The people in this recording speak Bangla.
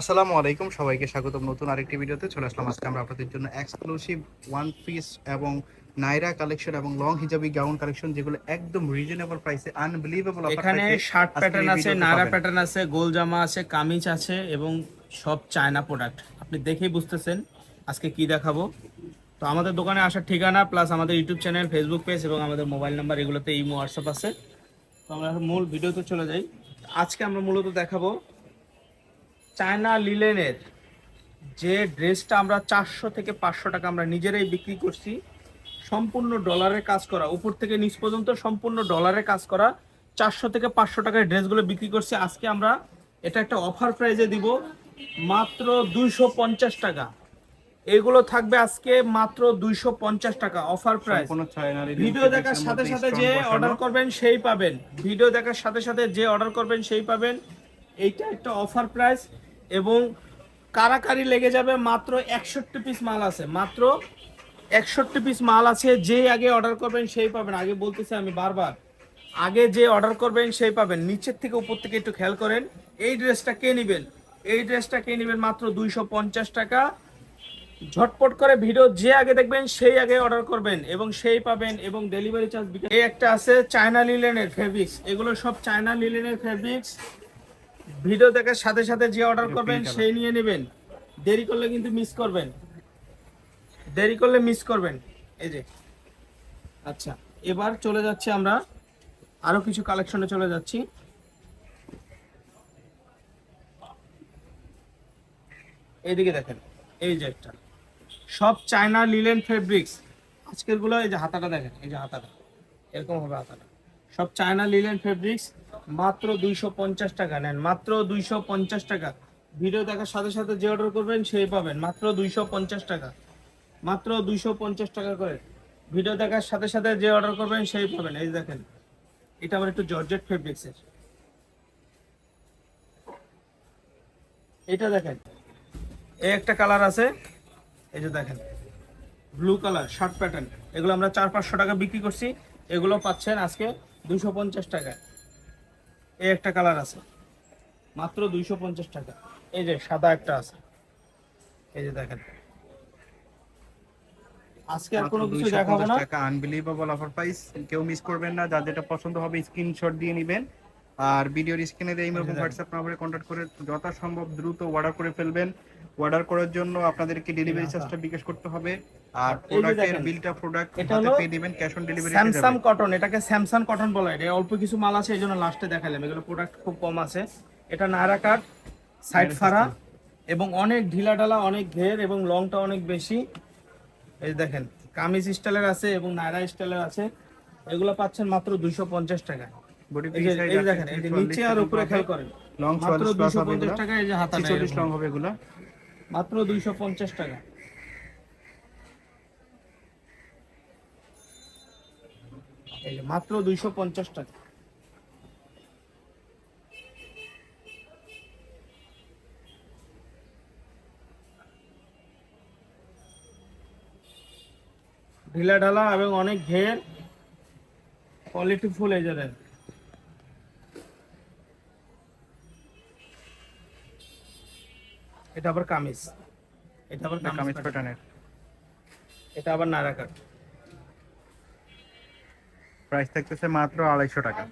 আসসালামু আলাইকুম সবাইকে স্বাগতম। নতুন আরেকটি ভিডিওতে চলে আসলাম। আজকে আমরা আপনাদের জন্য এক্সক্লুসিভ ওয়ান পিস এবং নাইরা কালেকশন এবং লং হিজাবি গাউন কালেকশন যেগুলো একদম রিজনেবল প্রাইসে আনবিলিভেবল এখানে শার্ট প্যাটার্ন আছে নারা প্যাটার্ন আছে গোল জামা আছে কামিজ আছে এবং সব চায়না প্রোডাক্ট আপনি দেখেই বুঝতেছেন আজকে কি দেখাবো। তো আমাদের দোকানে আসার ঠিকানা প্লাস আমাদের ইউটিউব চ্যানেল ফেসবুক পেজ এবং আমাদের মোবাইল নাম্বার এগুলোতে ইমো হোয়াটসঅ্যাপ আছে। তো আমরা মূল ভিডিওতে চলে যাই। আজকে আমরা মূলত দেখাবো চায়না লিলেনের যে ড্রেসটা আমরা চারশো থেকে পাঁচশো টাকা আমরা নিজেরাই বিক্রি করছি সম্পূর্ণ ডলারে কাজ করা উপর থেকে নিচ পর্যন্ত সম্পূর্ণ ডলারে কাজ করা চারশো থেকে পাঁচশো টাকায় ড্রেসগুলো বিক্রি করছি। আজকে আমরা এটা একটা অফার প্রাইজে দিব মাত্র দুইশো পঞ্চাশ টাকা। এগুলো থাকবে আজকে মাত্র দুইশো পঞ্চাশ টাকা অফার প্রাইস ভিডিও দেখার সাথে সাথে যে অর্ডার করবেন সেই পাবেন। ভিডিও দেখার সাথে সাথে যে অর্ডার করবেন সেই পাবেন। এইটা একটা অফার প্রাইস এবং কারাকারি লেগে যাবে মাত্র একষট্টি পিস মাল আছে। মাত্র একষট্টি পিস মাল আছে, যে আগে অর্ডার করবেন সেই পাবেন। আগে বলতেছি আমি বারবার, আগে যে অর্ডার করবেন সেই পাবেন। নিচের থেকে উপর থেকে একটু খেয়াল করেন, এই ড্রেসটা কে নেবেন? এই ড্রেসটা কে নেবেন মাত্র দুইশো পঞ্চাশ টাকা। ঝটপট করে ভিডিও যে আগে দেখবেন সেই আগে অর্ডার করবেন এবং সেই পাবেন এবং ডেলিভারি চার্জ এই একটা আছে চায়না লিলেনের ফেব্রিক্স এগুলো সব চায়না লিলেনের ফেব্রিক্স ভিডিও দেখার সাথে সাথে যে অর্ডার করবেন সেই নিয়ে নেবেন। দেরি করলে কিন্তু মিস করবেন। দেরি করলে মিস করবেন। এই যে। আচ্ছা এবার চলে যাচ্ছি আমরা। আরও কিছু কালেকশনে চলে যাচ্ছি। এইদিকে দেখেন এই যে একটা। সব চায়না লিলেন ফেব্রিক্স আজকেরগুলো এই যে হাতাটা দেখেন এই যে হাতাটা। এরকম হবে হাতাটা। সব চায়না লিলেন ফেব্রিক্স মাত্র দুইশো পঞ্চাশ টাকা নেন, মাত্র দুইশো পঞ্চাশ টাকা। ভিডিও দেখার সাথে সাথে যে অর্ডার করবেন, সেই পাবেন, মাত্র দুইশো পঞ্চাশ টাকা। মাত্র দুইশো পঞ্চাশ টাকা করে। ভিডিও দেখার সাথে সাথে যে অর্ডার করবেন, সেই পাবেন। এই দেখেন, এটা আবার একটু জর্জেট ফেব্রিক্সের এটা দেখেন, এই একটা কালার আছে, এই যে দেখেন ব্লু কালার শার্ট প্যাটার্ন এগুলো আমরা চার পাঁচশো টাকা বিক্রি করছি, এগুলো পাচ্ছেন আজকে দুইশো পঞ্চাশ টাকা। এই একটা কালার আছে। মাত্র দুইশো পঞ্চাশ টাকা। এই যে সাদা একটা আছে। এই যে দেখেন। আজকে আর কোনো কিছু দেখাবো না। টাকা আনবিলিভেবল অফার প্রাইস কেউ মিস করবেন না। যার যেটা পছন্দ হবে স্ক্রিনশট দিয়ে নেবেন। আর ভিডিওর স্ক্রিনে এই এবং দেখেন। হোয়াটসঅ্যাপ নম্বরে কন্ট্যাক্ট করে যথাসম্ভব দ্রুত অর্ডার করে ফেলবেন। অর্ডার করার জন্য আপনাদেরকে ডেলিভারি আচ্ছা। চার্জটা বিকাশ করতে হবে। আর প্রোডাক্টের বিলটা প্রোডাক্ট এটা হলো পেয়ে দিবেন cash on delivery Samsung cotton এটাকে স্যামসাং কটন বলা হয়। অল্প কিছু মাল আছে এই জন্য লাস্টে দেখালাম। এগুলো প্রোডাক্ট খুব কম আছে। এটা নায়রা কাট সাইড ফাড়া এবং অনেক ঢিলা ঢালা অনেক ঘের এবং লংটা অনেক বেশি। এই দেখেন কামিজ স্টাইলের আছে এবং নায়রা স্টাইলের আছে। এগুলো পাচ্ছেন মাত্র দুইশো পঞ্চাশ টাকা বডি এই এই দেখেন এই যে নিচে আর উপরে খেয়াল করেন। লং টাকা এই যে হাতা 46 লং হবে এগুলা। মাত্র দুইশো পঞ্চাশ টাকা। এই যে মাত্র দুইশো পঞ্চাশ টাকা। ঢিলা ঢালা এবং অনেক ঘের। কোয়ালিটি ফুল এই যে এটা আবার কামিজ। এটা আবার কামিজ প্যাটার্নের এটা আবার নারা কাট প্রাইস থাকতেছে মাত্র আড়াইশো টাকা।